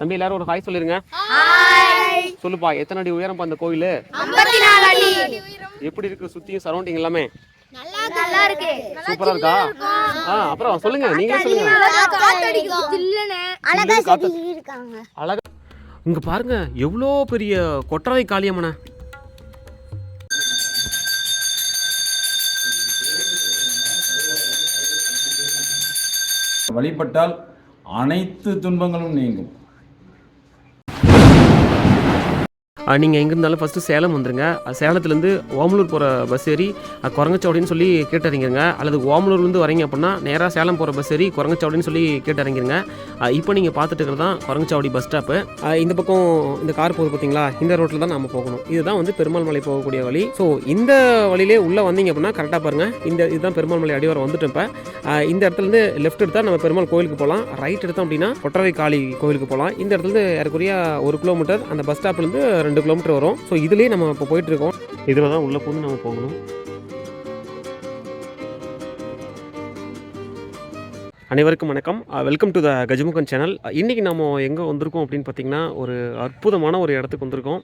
தம்பி எல்லாரும் ஒரு ஹாய் சொல்லிருங்க. சொல்லுப்பா எத்தனை அடி உயரம் அந்த கோயில்? எப்படி இருக்கு சுத்தியும் சரௌண்டிங் எல்லாமே? நல்லா இருக்கு. சூப்பரா இருக்கா? ஆ அப்புறம் சொல்லுங்க நீங்களே சொல்லுங்க. அழகா இங்க பாருங்க எவ்வளோ பெரிய கொட்டரை காளியம்மனை. வழிபட்டால் அனைத்து துன்பங்களும் நீங்கும். நீங்கள் எங்கே இருந்தாலும் ஃபஸ்ட்டு சேலம் வந்துருங்க. சேலத்துலேருந்து ஓமலூர் போகிற பஸ் ஏறி குரங்கச்சாவடின்னு சொல்லி கேட்டு அல்லது ஓமலூர்லேருந்து வரீங்க அப்படின்னா நேராக சேலம் போகிற பஸ் ஏறி குரங்கச்சாவடின்னு சொல்லி கேட்டு இப்போ நீங்கள் பார்த்துட்டு இருக்கிறது தான் குரங்கச்சாவடி பஸ் ஸ்டாப்பு இந்த பக்கம் இந்த கார் போகுது பார்த்தீங்களா இந்த ரோட்டில் தான் நம்ம போகணும். இதுதான் வந்து பெருமாள் மலை போகக்கூடிய வழி. ஸோ இந்த வழியிலே உள்ளே வந்தீங்க அப்படின்னா கரெக்டாக பாருங்கள் இந்த இதுதான் பெருமாள் மலை அடிவாரம் வந்துட்டோம் இப்போ. இந்த இடத்துலேருந்து லெஃப்ட் எடுத்தால் நம்ம பெருமாள் கோயிலுக்கு போகலாம். ரைட் எடுத்தோம் அப்படின்னா கொட்டரை காளி கோயிலுக்கு போகலாம். இந்த இடத்துலேருந்து ஏறக்குறைய ஒரு கிலோமீட்டர் அந்த பஸ் ஸ்டாப்லேருந்து ரெண்டு கிலோமீட்டர் வரும். ஸோ இதுலேயே நம்ம இப்போ போயிட்டு இருக்கோம் இதில் தான் உள்ளே போந்து நம்ம போகணும். அனைவருக்கும் வணக்கம். Welcome to the Gajamugan channel இன்றைக்கி நம்ம எங்கே வந்திருக்கோம் அப்படின்னு பார்த்தீங்கன்னா ஒரு அற்புதமான ஒரு இடத்துக்கு வந்திருக்கோம்.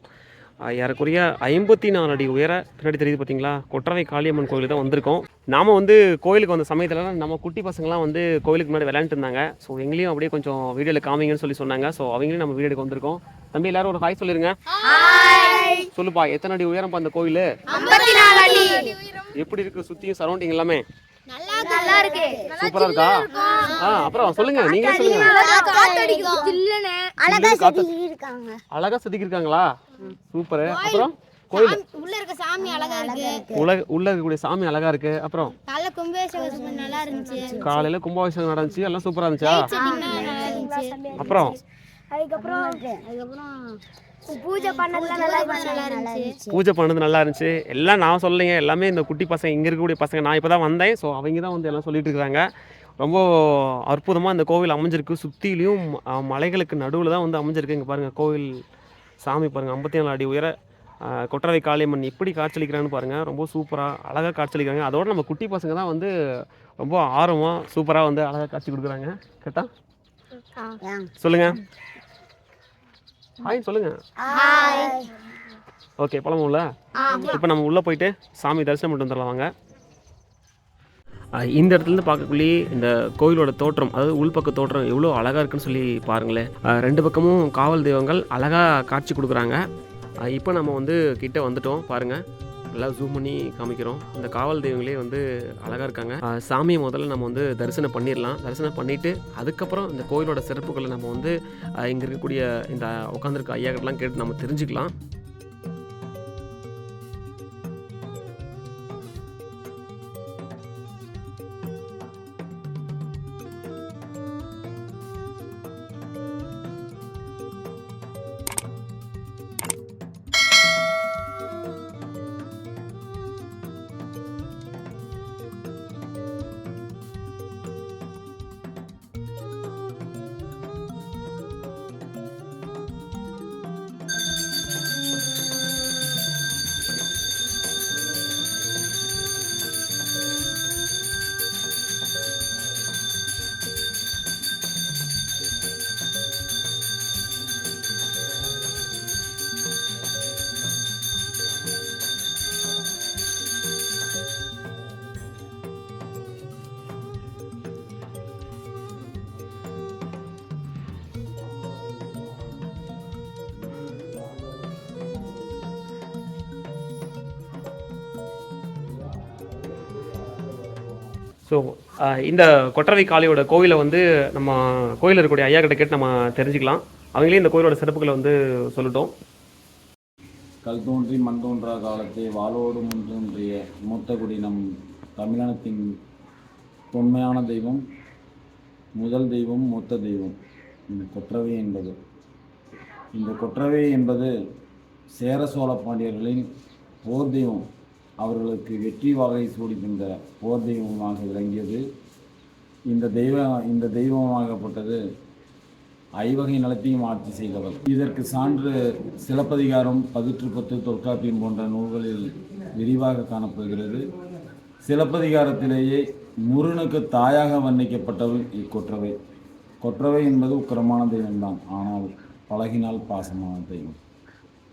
ஏறக்குறைய ஐம்பத்தி நாலு அடி உயர பின்னாடி தெரியுது பார்த்தீங்களா? கொற்றவை காளியம்மன் கோயில் தான் வந்திருக்கோம். நாம் வந்து கோயிலுக்கு வந்த சமயத்தில் நம்ம குட்டி பசங்களாம் வந்து கோயிலுக்கு முன்னாடி விளையாண்டுட்டு இருந்தாங்க. ஸோ எங்களையும் அப்படியே கொஞ்சம் வீடியோவில் காமிங்கன்னு சொல்லி சொன்னாங்க. ஸோ அவங்களையும் நம்ம வீடியோக்கு வந்திருக்கோம். தம்பி எல்லாரும் ஒரு ஹாய் சொல்லிருங்க. சொல்லுப்பா எத்தனை அடி உயரம் அந்த கோயில்? எப்படி இருக்கு சுற்றியும் சரௌண்டிங் எல்லாமே? நல்லா இருக்கு. சூப்பரா இருக்கா? ஆ அப்புறம் சொல்லுங்க நீங்களே சொல்லுங்க. அழகா சில்லுன்னு காத்து செதுக்கி இருக்காங்க அழகா செதுக்கியிருக்காங்களா சூப்பர். அப்புறம் கோயில். உள்ள இருக்க சாமி அழகா இருக்கு. உலக உள்ள இருக்கக்கூடிய சாமி அழகா இருக்கு. அப்புறம் காலைல கும்பேஸ்வரம் நல்லா இருந்துச்சு. காலையில கும்பாபிஷேகம் நடந்துச்சு. எல்லாம் சூப்பரா இருந்துச்சா? அப்புறம்? அதுக்கப்புறம் அதுக்கப்புறம் பூஜை பண்ணதுலாம் நல்லா நல்லா இருந்துச்சு. பூஜை பண்ணது நல்லா இருந்துச்சு. எல்லாம் நான் சொல்லலைங்க. எல்லாமே இந்த குட்டி பசங்க இங்கே இருக்கக்கூடிய பசங்க. நான் இப்போ தான் வந்தேன். ஸோ அவங்க தான் வந்து எல்லாம் சொல்லிட்டு இருக்காங்க. ரொம்ப அற்புதமாக இந்த கோவில் அமைஞ்சிருக்கு. சுற்றிலையும் மலைகளுக்கு நடுவில் தான் வந்து அமைஞ்சிருக்கு. இங்கே பாருங்கள் கோவில் சாமி பாருங்கள் ஐம்பத்தி நாலு அடி உயர கொட்டரை காளியம்மன் எப்படி காட்சியளிக்கிறான்னு பாருங்கள் ரொம்ப சூப்பராக அழகாக காட்சியளிக்கிறாங்க. அதோட நம்ம குட்டி பசங்க தான் வந்து ரொம்ப ஆர்வமாக சூப்பராக வந்து அழகாக காட்சி கொடுக்குறாங்க. கேட்டா சொல்லுங்கள் ஹாய் சொல்லுங்கள் ஓகே பழமும்ல இப்போ நம்ம உள்ளே போயிட்டு சாமி தரிசனம் பண்ணிட்டு வந்துடலாம். வாங்க. இந்த இடத்துலேருந்து பார்க்கக்குள்ளேயே இந்த கோயிலோட தோற்றம் அதாவது உள்பக்க தோற்றம் எவ்வளோ அழகாக இருக்குன்னு சொல்லி பாருங்களேன். ரெண்டு பக்கமும் காவல் தெய்வங்கள் அழகாக காட்சி கொடுக்குறாங்க. இப்போ நம்ம வந்து கிட்ட வந்துட்டோம் பாருங்கள் நல்லா ஜூம் பண்ணி காமிக்கிறோம். இந்த காவல் தெய்வங்களே வந்து அழகாக இருக்காங்க. சாமியை முதல்ல நம்ம வந்து தரிசனம் பண்ணிடலாம். தரிசனம் பண்ணிவிட்டு அதுக்கப்புறம் இந்த கோயிலோட சிறப்புகளை நம்ம வந்து இங்கே இருக்கக்கூடிய இந்த உட்காந்துருக்க ஐயாக்கிட்டலாம் கேட்டு நம்ம தெரிஞ்சுக்கலாம். ஸோ இந்த கொற்றவை காளியோட கோவிலை வந்து நம்ம கோயிலில் இருக்கக்கூடிய ஐயா கிட்ட கேட்டு நம்ம தெரிஞ்சுக்கலாம். அவங்களே இந்த கோயிலோட சிறப்புகளை வந்து சொல்லட்டும். கல் தோன்றி மண் தோன்றா காலத்தை வாளோடு முன்றொன்றிய மூத்த குடி நம் தமிழனத்தின் தொன்மையான தெய்வம் முதல் தெய்வம் மூத்த தெய்வம். இந்த கொற்றவை என்பது. இந்த கொற்றவை என்பது சேர சோழ பாண்டியர்களின் போர் தெய்வம். அவர்களுக்கு வெற்றி வாகை சூடிக்கின்ற போர் தெய்வமாக விளங்கியது. இந்த தெய்வம் இந்த தெய்வமாகப்பட்டது ஐவகை நலத்தையும் ஆட்சி செய்தவர். இதற்கு சான்று சிலப்பதிகாரம் பதிற்று பத்து தொல்காப்பியம் போன்ற நூல்களில் விரிவாக காணப்படுகிறது. சிலப்பதிகாரத்திலேயே முருகனுக்கு தாயாக வர்ணிக்கப்பட்டவள் இக்கொற்றவை. கொற்றவை என்பது உக்கிரமான தெய்வம்தான். ஆனால் பழகினால் பாசமான தெய்வம்.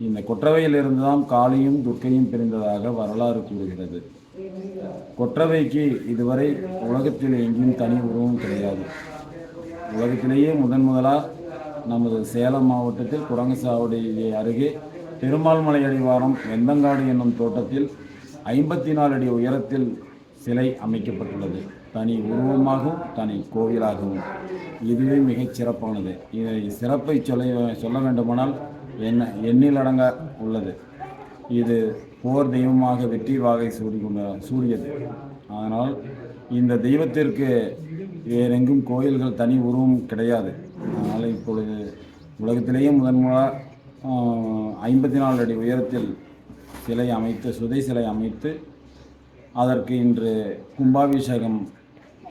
இந்த கொற்றவையிலிருந்து தான் காளியும் துர்க்கையும் பிரிந்ததாக வரலாறு கூறுகிறது. கொற்றவைக்கு இதுவரை உலகத்தில் எங்கேயும் தனி உருவம் கிடையாது. உலகத்திலேயே முதன் முதலாக நமது சேலம் மாவட்டத்தில் குரங்கசாவடி அருகே பெருமாள் மலை அடிவாரம் வெந்தங்காடு என்னும் தோட்டத்தில் ஐம்பத்தி நாலு அடி உயரத்தில் சிலை அமைக்கப்பட்டுள்ளது. தனி உருவமாகவும் தனி கோவிலாகவும். இதுவே மிகச் சிறப்பானது. இதை சிறப்பை சொல்ல சொல்ல வேண்டுமானால் என்ன எண்ணிலடங்க உள்ளது. இது போர் தெய்வமாக வெற்றி வாகை சூடி கொண்ட சூடியது. அதனால் இந்த தெய்வத்திற்கு வேறெங்கும் கோயில்கள் தனி உருவம் கிடையாது. அதனால் இப்பொழுது உலகத்திலேயே முதன்முறையாக ஐம்பத்தி நாலு அடி உயரத்தில் சிலை அமைத்து சுதை சிலை அமைத்து அதற்கு இன்று கும்பாபிஷேகம்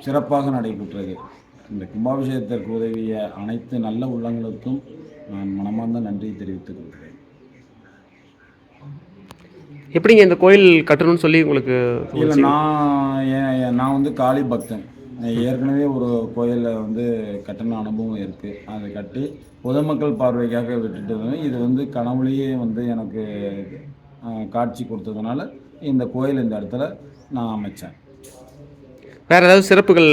சிறப்பாக நடைபெற்றது. இந்த கும்பாபிஷேகத்திற்கு உதவிய அனைத்து நல்ல உள்ளங்களுக்கும் நான் மனமார்ந்த நன்றி தெரிவித்துக் கொள்கிறேன். எப்படிங்க இந்த கோயில் கட்டணும்னு சொல்லி உங்களுக்கு இல்லை நான் நான் வந்து காளி பக்தன். ஏற்கனவே ஒரு கோயிலில் வந்து கட்டின அனுபவம் இருக்குது அதை கட்டி பொதுமக்கள் பார்வைக்காக விட்டுட்டு இருந்தேன். இது வந்து கனவுலேயே வந்து எனக்கு காட்சி கொடுத்ததுனால இந்த கோயில் இந்த இடத்துல நான் அமைச்சேன். வேறு ஏதாவது சிறப்புகள்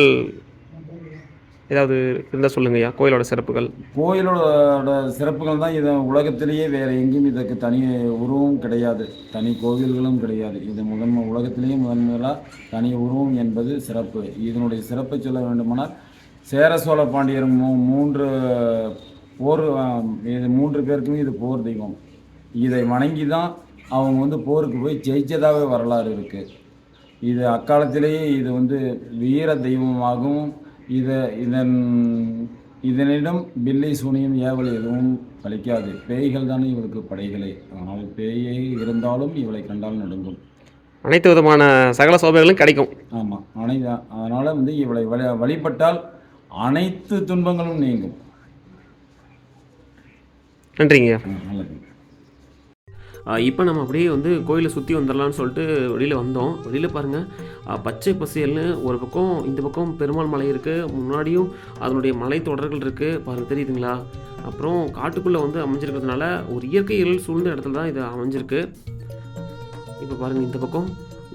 ஏதாவது இருந்தால் சொல்லுங்கய்யா கோயிலோட சிறப்புகள். கோயிலோட சிறப்புகள் தான் இது உலகத்திலேயே வேறு எங்கேயும் இதற்கு தனி உருவம் கிடையாது. தனி கோவில்களும் கிடையாது. இது முதன்மை உலகத்திலேயே முதன்மையாக தனி உருவம் என்பது சிறப்பு. இதனுடைய சிறப்பை சொல்ல வேண்டுமானால் சேர சோழ பாண்டியர் மூ மூன்று போர் இது மூன்று பேருக்குமே இது போர் தெய்வம். இதை வணங்கி தான் அவங்க வந்து போருக்கு போய் ஜெயிச்சதாகவே வரலாறு இருக்குது இது அக்காலத்திலேயே இது வந்து வீர தெய்வமாகவும் இதை இதன் இதனிடம் பில்லி சூனியம் ஏவல் எதுவும் பலிக்காது பேய்கள் தானே இவளுக்கு படைகளே. ஆனால் பேயை இருந்தாலும் இவளை கண்டால் நடுங்கும். அனைத்து விதமான சகல சோபைகளும் கிடைக்கும். ஆமாம் அனை அதனால் வந்து இவளை வழி வழிபட்டால் அனைத்து துன்பங்களும் நீங்கும். நன்றிங்கய்யா ஆ, நல்லது. இப்போ நம்ம அப்படியே வந்து கோயிலை சுற்றி வந்துடலாம்னு சொல்லிட்டு வெளியில் வந்தோம். வெளியில் பாருங்கள் பச்சை பசேல்னு ஒரு பக்கம் இந்த பக்கம் பெருமாள் மலை இருக்குது முன்னாடியும் அதனுடைய மலை தொடர்கள் இருக்குது பாருங்கள் தெரியுதுங்களா? அப்புறம் காட்டுக்குள்ளே வந்து அமைஞ்சிருக்கிறதுனால ஒரு இயற்கை எழில் சூழ்ந்த இடத்துல தான் இது அமைஞ்சிருக்கு. இப்போ பாருங்கள் இந்த பக்கம்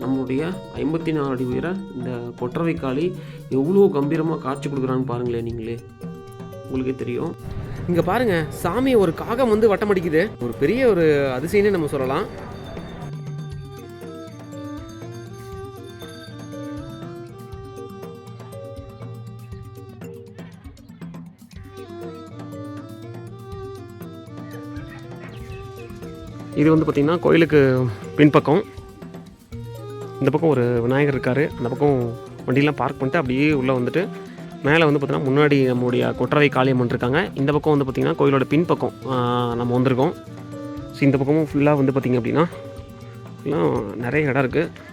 நம்மளுடைய ஐம்பத்தி நாலு அடி உயர இந்த கொற்றவை காளி எவ்வளோ கம்பீரமாக காட்சி கொடுக்குறான்னு பாருங்களேன் நீங்களே. உங்களுக்கே தெரியும். இங்கே பாருங்க சாமி ஒரு காகம் வந்து வட்டம் அடிக்குது. ஒரு பெரிய ஒரு அதிசயம்னு நம்ம சொல்லலாம். இது வந்து பார்த்திங்கன்னா கோயிலுக்கு பின்பக்கம். இந்த பக்கம் ஒரு விநாயகர் இருக்கார். அந்த பக்கம் வண்டியெலாம் பார்க் பண்ணிட்டு அப்படியே உள்ளே வந்துட்டு மேலே வந்து பார்த்திங்கன்னா முன்னாடி நம்மளுடைய கொற்றவை காளியம்மன் இருக்காங்க இந்த பக்கம் வந்து பார்த்திங்கன்னா கோயிலோட பின்பக்கம் நம்ம வந்திருக்கோம். ஸோ இந்த பக்கமும் ஃபுல்லாக வந்து பார்த்திங்க அப்படின்னா எல்லாம் நிறைய இடம் இருக்குது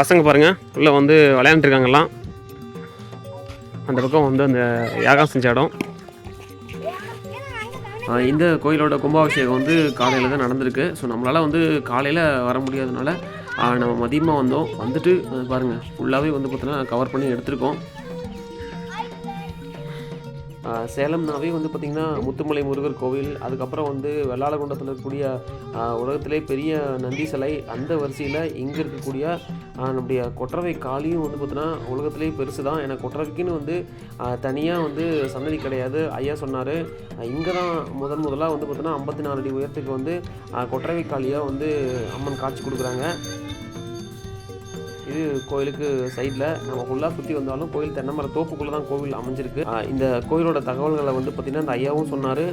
பசங்க பாருங்கள் உள்ளே வந்து விளையாண்டுருக்காங்கலாம் அந்த பக்கம் வந்து அந்த யாகம் செஞ்ச இடம். இந்த கோயிலோட கும்பாபிஷேகம் வந்து காலையில் தான் நடந்திருக்கு. ஸோ நம்மளால் வந்து காலையில் வர முடியாதனால நம்ம மதியமாக வந்தோம். வந்துட்டு பாருங்கள் ஃபுல்லாகவே வந்து பார்த்தோன்னா கவர் பண்ணி எடுத்திருக்கோம். சேலம்னாவே வந்து பார்த்திங்கன்னா முத்துமலை முருகர் கோவில் அதுக்கப்புறம் வந்து வெள்ளாளகுண்டத்தில் இருக்கக்கூடிய உலகத்திலே பெரிய நந்தி சிலை அந்த வரிசையில் இங்கே இருக்கக்கூடிய நம்முடைய கொற்றவை காளியும் வந்து பார்த்தீங்கன்னா உலகத்திலே பெருசு தான் ஏன்னா கொற்றவைக்குன்னு வந்து தனியாக வந்து சன்னதி கிடையாது. ஐயா சொன்னார் இங்கே தான் முதன் முதலாக வந்து பார்த்தீங்கன்னா ஐம்பத்தி நாலு அடி உயரத்துக்கு வந்து கொற்றவை காளியாக வந்து அம்மன் காட்சி கொடுக்குறாங்க. இது கோயிலுக்கு சைடில் நம்ம ஃபுல்லாக சுற்றி வந்தாலும் கோயில் தென்னைமர தோப்புக்குள்ளே தான் கோவில் அமைஞ்சிருக்கு. இந்த கோயிலோட தகவல்களை வந்து பார்த்திங்கன்னா அந்த ஐயாவும் சொன்னார்.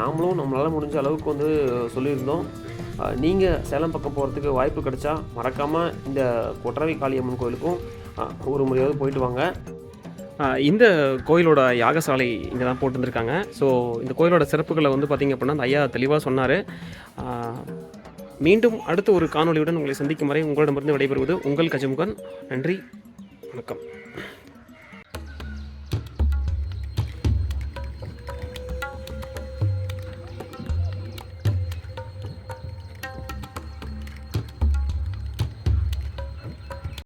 நாமளும் நம்மளால் முடிஞ்ச அளவுக்கு வந்து சொல்லியிருந்தோம். நீங்கள் சேலம் பக்கம் போகிறதுக்கு வாய்ப்பு கிடைச்சா மறக்காமல் இந்த கொற்றவை காளியம்மன் கோயிலுக்கும் ஒரு முறையாவது போயிட்டு வாங்க. இந்த கோயிலோட யாகசாலை இங்கே தான் போட்டுருந்துருக்காங்க. ஸோ இந்த கோயிலோட சிறப்புகளை வந்து பார்த்திங்க அப்படின்னா அந்த ஐயா தெளிவாக சொன்னார். மீண்டும் அடுத்த ஒரு காணொளியுடன் உங்களை சந்திக்கும் வரை உங்களிடமிருந்து விடைபெறுவது உங்கள் கஜமுகன். நன்றி வணக்கம்.